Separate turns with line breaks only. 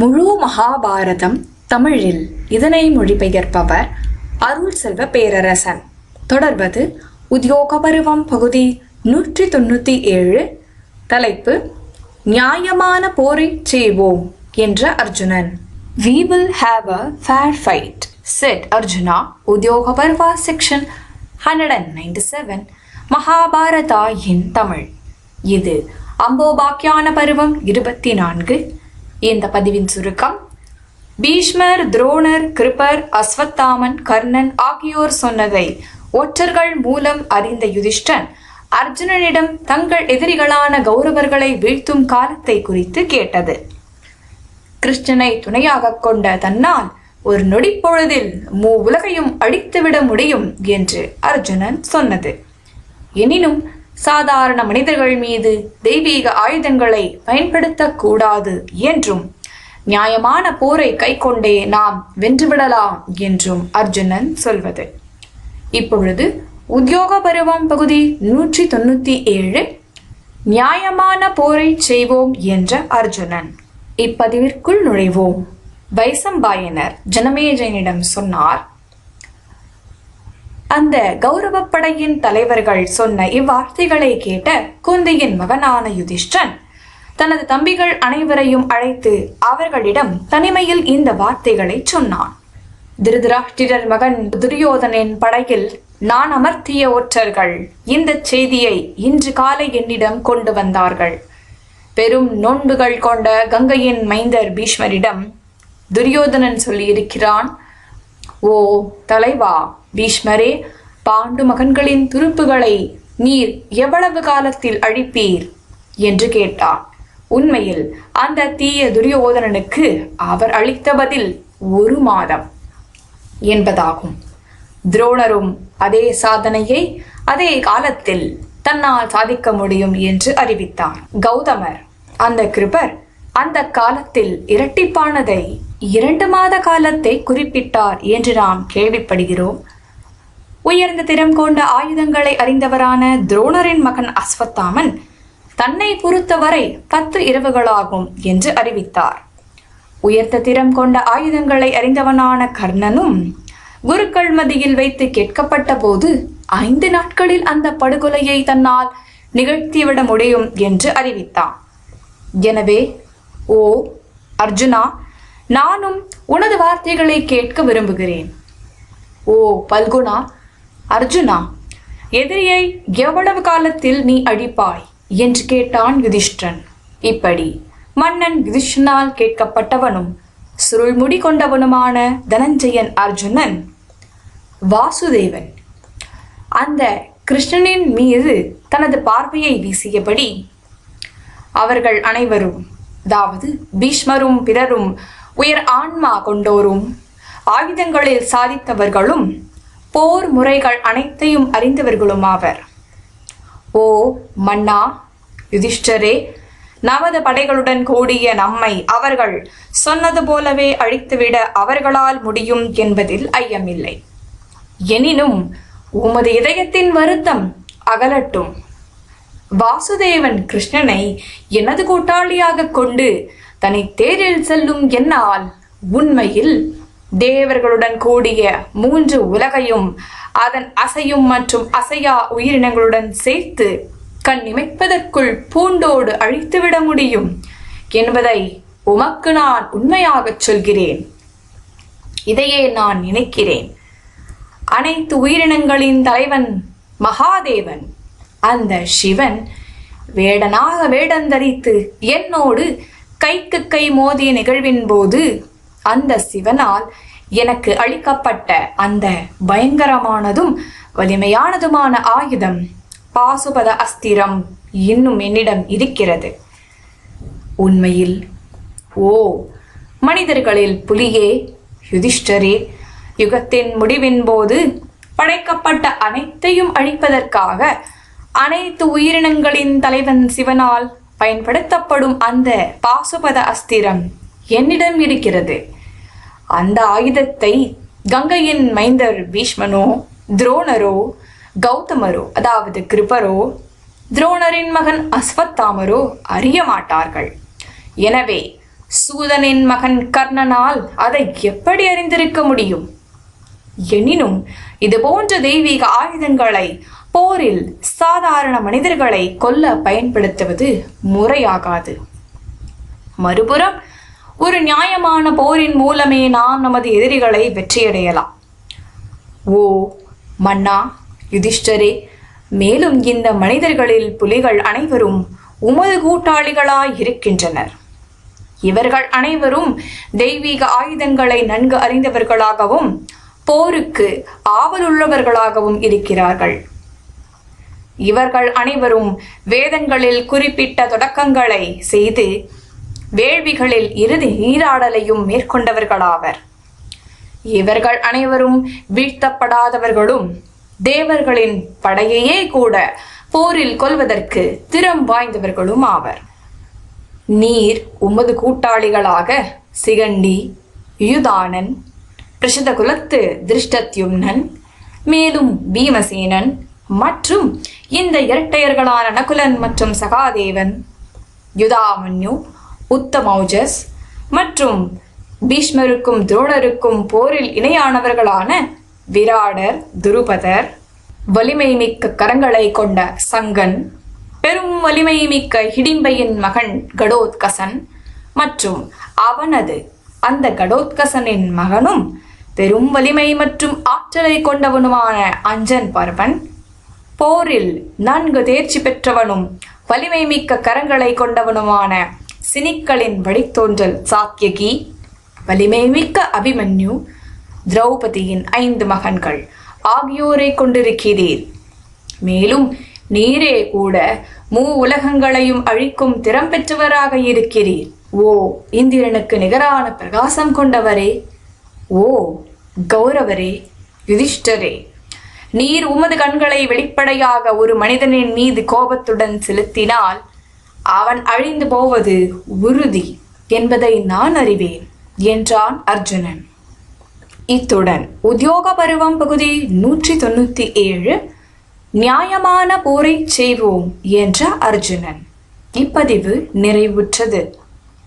முழு மகாபாரதம் தமிழில் இதனை மொழிபெயர்ப்பவர் அருள் செல்வ பேரரசன். தொடர்வது உத்தியோக பருவம் பகுதி நூற்றி தொண்ணூற்றி ஏழு. தலைப்பு நியாயமான போரை செய்வோம் என்ற Arjunan. We will have a fair fight said Arjuna Udyoga Parva section hundred and ninety seven Mahabharata in Tamil. இது அம்போபாக்கியான பருவம் இருபத்தி நான்கு. இந்த பதிவின் சுருக்கம். பீஷ்மர் துரோணர் கிருபர் அஸ்வத்தாமன் கர்ணன் ஆகியோர் சொன்னதை ஒற்றர்கள் மூலம் அறிந்த யுதிஷ்டன் அர்ஜுனனிடம் தங்கள் எதிரிகளான கௌரவர்களை வீழ்த்தும் காலத்தை குறித்து கேட்டது. கிருஷ்ணனை துணையாக கொண்ட தன்னால் ஒரு நொடிப்பொழுதில் மூ உலகையும் அழித்துவிட முடியும் என்று அர்ஜுனன் சொன்னது. எனினும் சாதாரண மனிதர்கள் மீது தெய்வீக ஆயுதங்களை பயன்படுத்தக்கூடாது என்றும் நியாயமான போரை கைக்கொண்டே நாம் வென்றுவிடலாம் என்றும் அர்ஜுனன் சொல்வது. இப்பொழுது உத்தியோக பருவம் பகுதி நூற்றி தொண்ணூத்தி ஏழு நியாயமான போரை செய்வோம் என்ற அர்ஜுனன். இப்பதிவிற்குள் நுழைவோம். வைசம்பாயனர் ஜனமேஜனிடம் சொன்னார் அந்த கௌரவப்படையின் தலைவர்கள் சொன்ன இவ்வார்த்தைகளை கேட்ட குந்தியின் மகனான யுதிஷ்டன் தனது தம்பிகள் அனைவரையும் அழைத்து அவர்களிடம் தனிமையில் இந்த வார்த்தைகளை சொன்னான். திருதராஷ்டிரர் மகன் துரியோதனின் படையில் நான் அமர்த்திய ஒற்றர்கள் இந்த செய்தியை இன்று காலை என்னிடம் கொண்டு வந்தார்கள். பெரும் நோன்புகள் கொண்ட கங்கையின் மைந்தர் பீஷ்மரிடம் துரியோதனன் சொல்லியிருக்கிறான் ஓ தலைவா பீஷ்மரே பாண்டு மகன்களின் துருப்புகளை நீர் எவ்வளவு காலத்தில் அழிப்பீர்? என்று கேட்டார் உண்மையில் அந்த தீய துரியோதனனுக்கு அவர் அளித்த பதில் ஒரு மாதம் என்பதாகும். துரோணரும் அதே சாதனையை அதே காலத்தில் தன்னால் சாதிக்க முடியும் என்று அறிவித்தார் கௌதமர் அந்த கிருபர் அந்த காலத்தில் இரட்டிப்பானதை இரண்டு மாத காலத்தை குறிப்பிட்டார் என்று நாம் கேள்விப்படுகிறோம். உயர்ந்த திறம் கொண்ட ஆயுதங்களை அறிந்தவரான துரோணரின் மகன் அஸ்வத்தாமன் தன்னை பொறுத்தவரை பத்து இரவுகளாகும் என்று அறிவித்தார். உயர்ந்த திறம் கொண்ட ஆயுதங்களை அறிந்தவனான கர்ணனும் குருக்கள் மதியில் வைத்து கேட்கப்பட்ட போது ஐந்து நாட்களில் அந்த படுகொலையை தன்னால் நிகழ்த்திவிட முடியும் என்று அறிவித்தான். எனவே ஓ அர்ஜுனா நானும் உனது வார்த்தைகளை கேட்க விரும்புகிறேன். ஓ பல்குணா அர்ஜுனா எதிரியை எவ்வளவு காலத்தில் நீ அழிப்பாய் என்று கேட்டான் யுதிஷ்டன் இப்படி மன்னன் யுதிஷ்டனால் கேட்கப்பட்டவனும் சுருள்முடி கொண்டவனுமான தனஞ்சயன் அர்ஜுனன் வாசுதேவன் அந்த கிருஷ்ணனின் மீது தனது பார்வையை வீசியபடி அவர்கள் அனைவரும் அதாவது பீஷ்மரும் பிறரும் உயர் ஆன்மா கொண்டோரும். ஆயுதங்களில் சாதித்தவர்களும் போர் முறைகள் அனைத்தையும் அறிந்தவர்களும் ஆவர் ஓ மன்னா யுதிஷ்டரே நமது படைகளுடன் கூடிய நம்மை அவர்கள் சொன்னது போலவே அழித்துவிட அவர்களால் முடியும் என்பதில் ஐயமில்லை. எனினும் உமது இதயத்தின் வருத்தம் அகலட்டும். வாசுதேவன் கிருஷ்ணனை எனது கூட்டாளியாக கொண்டு தன்னை தேரில் செல்லும் என்னால் உண்மையில் தேவர்களுடன் கூடிய மூன்று உலகையும் அதன் அசையும் மற்றும் அசையா உயிரினங்களுடன் சேர்த்து கண் இமைப்பதற்குள் பூண்டோடு அழித்துவிட முடியும் என்பதை உமக்கு நான் உண்மையாகச் சொல்கிறேன். இதையே நான் நினைக்கிறேன். அனைத்து உயிரினங்களின் தலைவன் மகாதேவன். அந்த சிவன் வேடனாக வேடந்தரித்து என்னோடு கைக்கு கை மோதிய நிகழ்வின் போது அந்த சிவனால் எனக்கு அளிக்கப்பட்ட அந்த பயங்கரமானதும் வலிமையானதுமான ஆயுதம் பாசுபத அஸ்திரம் இன்னும் என்னிடம் இருக்கிறது. உண்மையில் ஓ மனிதர்களில் புலியே யுதிஷ்டரே யுகத்தின் முடிவின் போது படைக்கப்பட்ட அனைத்தையும் அழிப்பதற்காக அனைத்து உயிரினங்களின் தலைவன் சிவனால் பயன்படுத்தப்படும் அந்த பாசுபத அஸ்திரம் என்னிடம் இருக்கிறது. அந்த ஆயுதத்தை கங்கையின் மைந்தர் பீஷ்மனோ துரோணரோ கௌதமரோ அதாவது கிருபரோ துரோணரின் மகன் அஸ்வத்தாமரோ அறிய மாட்டார்கள். எனவே சூதனின் மகன் கர்ணனால் அதை எப்படி அறிந்திருக்க முடியும்? எனினும் இதுபோன்ற தெய்வீக ஆயுதங்களை போரில் சாதாரண மனிதர்களை கொல்ல பயன்படுத்துவது முறையாகாது. மறுபுறம் ஒரு நியாயமான போரின் மூலமே நாம் நமது எதிரிகளை வெற்றியடையலாம். ஓ மன்னா யுதிஷ்டரே மேலும் இந்த மனிதர்களில் புலிகள் அனைவரும் உமது கூட்டாளிகளாய் இருக்கின்றனர். இவர்கள் அனைவரும் தெய்வீக ஆயுதங்களை நன்கு அறிந்தவர்களாகவும் போருக்கு ஆவலுள்ளவர்களாகவும் இருக்கிறார்கள். இவர்கள் அனைவரும் வேதங்களில் குறிப்பிட்ட தொடக்கங்களை செய்து வேள்விகளில் இறுதி நீராடலையும் மேற்கொண்டவர்களாவர். இவர்கள் அனைவரும் வீழ்த்தப்படாதவர்களும் தேவர்களின் படையையே கூட போரில் கொள்வதற்கு திறம் வாய்ந்தவர்களும் ஆவர். நீர் உமது கூட்டாளிகளாக சிகண்டி யுதானன் பிரசித குலத்து திருஷ்டத்யும்னன் மேலும் பீமசேனன் மற்றும் இந்த இரட்டையர்களான நகுலன் மற்றும் சகாதேவன் யுதாமன்யு உத்தமௌஜஸ் மற்றும் பீஷ்மருக்கும் துரோணருக்கும் போரில் இணையானவர்களான விராடர் துருபதர் வலிமை மிக்க கரங்களை கொண்ட சங்கன் பெரும் வலிமை மிக்க ஹிடிம்பையின் மகன் கடோத்கசன் மற்றும் அவனது அந்த கடோத்கசனின் மகனும் பெரும் வலிமை மற்றும் ஆற்றலை கொண்டவனுமான அஞ்சன் பர்வன் போரில் நன்கு தேர்ச்சி பெற்றவனும் வலிமை மிக்க கரங்களை கொண்டவனுமான சினிக்களின் வழித்தோன்றல் சாத்தியகி வலிமை மிக்க அபிமன்யு திரௌபதியின் ஐந்து மகன்கள் ஆகியோரை கொண்டிருக்கிறீர். மேலும் நீரே கூட மூ உலகங்களையும் அழிக்கும் திறம் பெற்றவராக இருக்கிறீர். ஓ இந்திரனுக்கு நிகரான பிரகாசம் கொண்டவரே. ஓ கௌரவரே யுதிஷ்டரே. நீர் உமது கண்களை வெளிப்படையாக ஒரு மனிதனின் மீது கோபத்துடன் செலுத்தினால் அவன் அழிந்து போவது உறுதி என்பதை நான் அறிவேன் என்றான் அர்ஜுனன். இத்துடன் உத்தியோக பருவம் பகுதி நூற்றி தொண்ணூத்தி ஏழு நியாயமான போரை செய்வோம் என்ற அர்ஜுனன். இப்பதிவு நிறைவுற்றது.